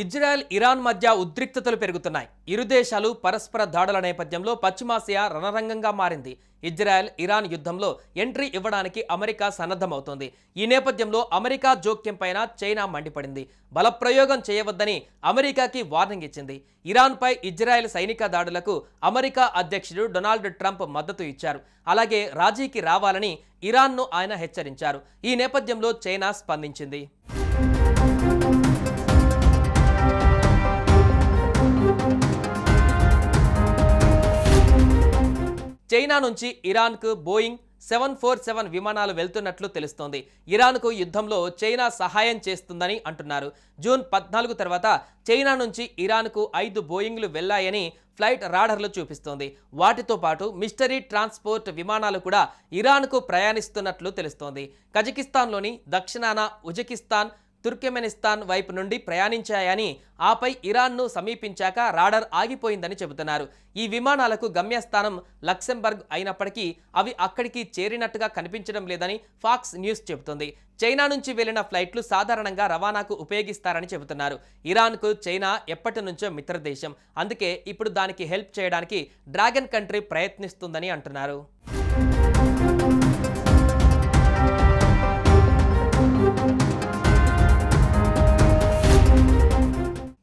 Israel Iran మధ్య ఉద్రిక్తతలు పెరుగుతున్నాయి. ఇరు దేశాలు పరస్పర దాడుల నేపథ్యంలో పశ్చిమాసియా రణరంగంగా మారింది. ఇజ్రాయెల్ ఇరాన్ యుద్ధంలో ఎంట్రీ ఇవ్వడానికి అమెరికా సన్నద్ధమవుతోంది. ఈ నేపథ్యంలో అమెరికా జోక్యం పైన చైనా మండిపడింది. బలప్రయోగం చేయవద్దని అమెరికాకి వార్నింగ్ ఇచ్చింది. ఇరాన్పై ఇజ్రాయెల్ సైనిక దాడులకు అమెరికా అధ్యక్షుడు డొనాల్డ్ ట్రంప్ మద్దతు ఇచ్చారు. అలాగే రాజీకి రావాలని ఇరాన్ను ఆయన హెచ్చరించారు. ఈ నేపథ్యంలో చైనా స్పందించింది. చైనా నుంచి ఇరాన్కు బోయింగ్ సెవెన్ ఫోర్ సెవెన్ విమానాలు వెళ్తున్నట్లు తెలుస్తోంది. ఇరాన్కు యుద్ధంలో చైనా సహాయం చేస్తుందని అంటున్నారు. జూన్ పద్నాలుగు తర్వాత చైనా నుంచి ఇరాన్కు ఐదు బోయింగ్లు వెళ్ళాయని ఫ్లైట్ రాడర్లు చూపిస్తోంది. వాటితో పాటు మిస్టరీ ట్రాన్స్పోర్ట్ విమానాలు కూడా ఇరాన్కు ప్రయాణిస్తున్నట్లు తెలుస్తోంది. కజకిస్తాన్లోని దక్షిణాన ఉజ్బెకిస్తాన్ తుర్కెమెనిస్తాన్ వైపు నుండి ప్రయాణించాయని ఆపై ఇరాన్ను సమీపించాక రాడర్ ఆగిపోయిందని చెబుతున్నారు. ఈ విమానాలకు గమ్యస్థానం లక్సెంబర్గ్ అయినప్పటికీ అవి అక్కడికి చేరినట్టుగా కనిపించడం లేదని ఫాక్స్ న్యూస్ చెబుతుంది. చైనా నుంచి వెళ్ళిన ఫ్లైట్లు సాధారణంగా రవాణాకు ఉపయోగిస్తారని చెబుతున్నారు. ఇరాన్కు చైనా ఎప్పటి నుంచో మిత్రదేశం. అందుకే ఇప్పుడు దానికి హెల్ప్ చేయడానికి డ్రాగన్ కంట్రీ ప్రయత్నిస్తుందని అంటున్నారు.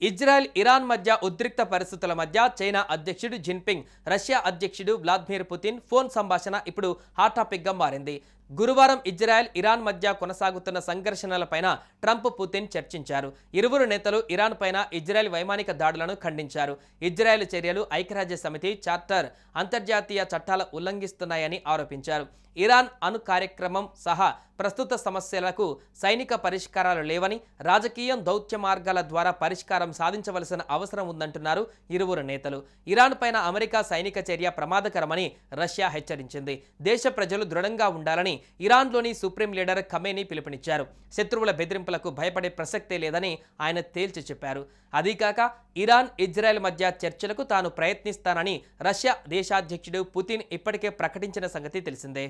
ఇజ్రాయెల్ ఇరాన్ మధ్య ఉద్రిక్త పరిస్థితుల మధ్య చైనా అధ్యక్షుడు జిన్పింగ్ రష్యా అధ్యక్షుడు వ్లాదిమిర్ పుతిన్ ఫోన్ సంభాషణ ఇప్పుడు హాట్ టాపిక్గా మారింది. గురువారం ఇజ్రాయెల్ ఇరాన్ మధ్య కొనసాగుతున్న సంఘర్షణలపైన ట్రంప్ పుతిన్ చర్చించారు. ఇరువురు నేతలు ఇరాన్ పైన ఇజ్రాయెల్ వైమానిక దాడులను ఖండించారు. ఇజ్రాయెల్ చర్యలు ఐక్యరాజ్య సమితి చార్టర్ అంతర్జాతీయ చట్టాల ఉల్లంఘిస్తున్నాయని ఆరోపించారు. ఇరాన్ అణు కార్యక్రమం సహా ప్రస్తుత సమస్యలకు సైనిక పరిష్కారాలు లేవని రాజకీయం దౌత్య మార్గాల ద్వారా పరిష్కారం సాధించవలసిన అవసరం ఉందంటున్నారు ఇరువురు నేతలు. ఇరాన్ పైన అమెరికా సైనిక చర్య ప్రమాదకరమని రష్యా హెచ్చరించింది. దేశ ప్రజలు దృఢంగా ఉండాలని ఇరాన్లోని సుప్రీం లీడర్ ఖమేని పిలుపునిచ్చారు. శత్రువుల బెదిరింపులకు భయపడే ప్రసక్తే లేదని ఆయన తేల్చి చెప్పారు. అదీకాక ఇరాన్ ఇజ్రాయెల్ మధ్య చర్చలకు తాను ప్రయత్నిస్తానని రష్యా దేశాధ్యక్షుడు పుతిన్ ఇప్పటికే ప్రకటించిన సంగతి తెలిసిందే.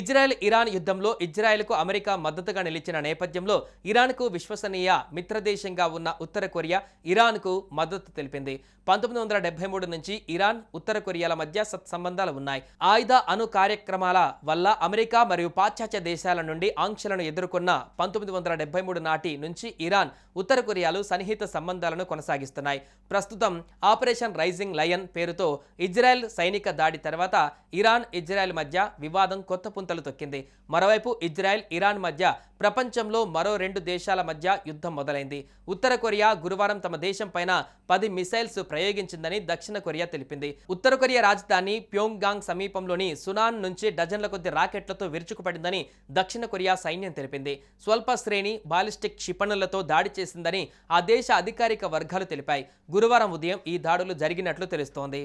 ఇజ్రాయెల్ ఇరాన్ యుద్ధంలో ఇజ్రాయెల్కు అమెరికా మద్దతుగా నిలిచిన నేపథ్యంలో ఇరాన్కు విశ్వసనీయ మిత్రదేశంగా ఉన్న ఉత్తర కొరియా ఇరాన్కు మద్దతు తెలిపింది. పంతొమ్మిది వందల డెబ్బై మూడు నుంచి ఇరాన్ ఉత్తర కొరియాల మధ్య సత్సంబంధాలు ఉన్నాయి. ఆయుధ అణు కార్యక్రమాల వల్ల అమెరికా మరియు పాశ్చాత్య దేశాల నుండి ఆంక్షలను ఎదుర్కొన్న పంతొమ్మిది వందల డెబ్బై మూడు నాటి నుంచి ఇరాన్ ఉత్తర కొరియాలు సన్నిహిత సంబంధాలను కొనసాగిస్తున్నాయి. ప్రస్తుతం ఆపరేషన్ రైజింగ్ లయన్ పేరుతో ఇజ్రాయెల్ సైనిక దాడి తర్వాత ఇరాన్ ఇజ్రాయెల్ మధ్య వివాదం కొత్త పుంతలు తొక్కింది. మరోవైపు ఇజ్రాయెల్ ఇరాన్ మధ్య ప్రపంచంలో మరో రెండు దేశాల మధ్య యుద్ధం మొదలైంది. ఉత్తర కొరియా గురువారం తమ దేశం పైన పది మిసైల్స్ ప్రయోగించిందని దక్షిణ కొరియా తెలిపింది. ఉత్తర కొరియా రాజధాని ప్యోంగ్గాంగ్ సమీపంలోని సునాన్ నుంచి డజన్ల కొద్ది రాకెట్లతో విరుచుకుపడిందని దక్షిణ కొరియా సైన్యం తెలిపింది. స్వల్ప శ్రేణి బాలిస్టిక్ క్షిపణులతో దాడి చేసిందని ఆ దేశ అధికారిక వర్గాలు తెలిపాయి. గురువారం ఉదయం ఈ దాడులు జరిగినట్లు తెలుస్తోంది.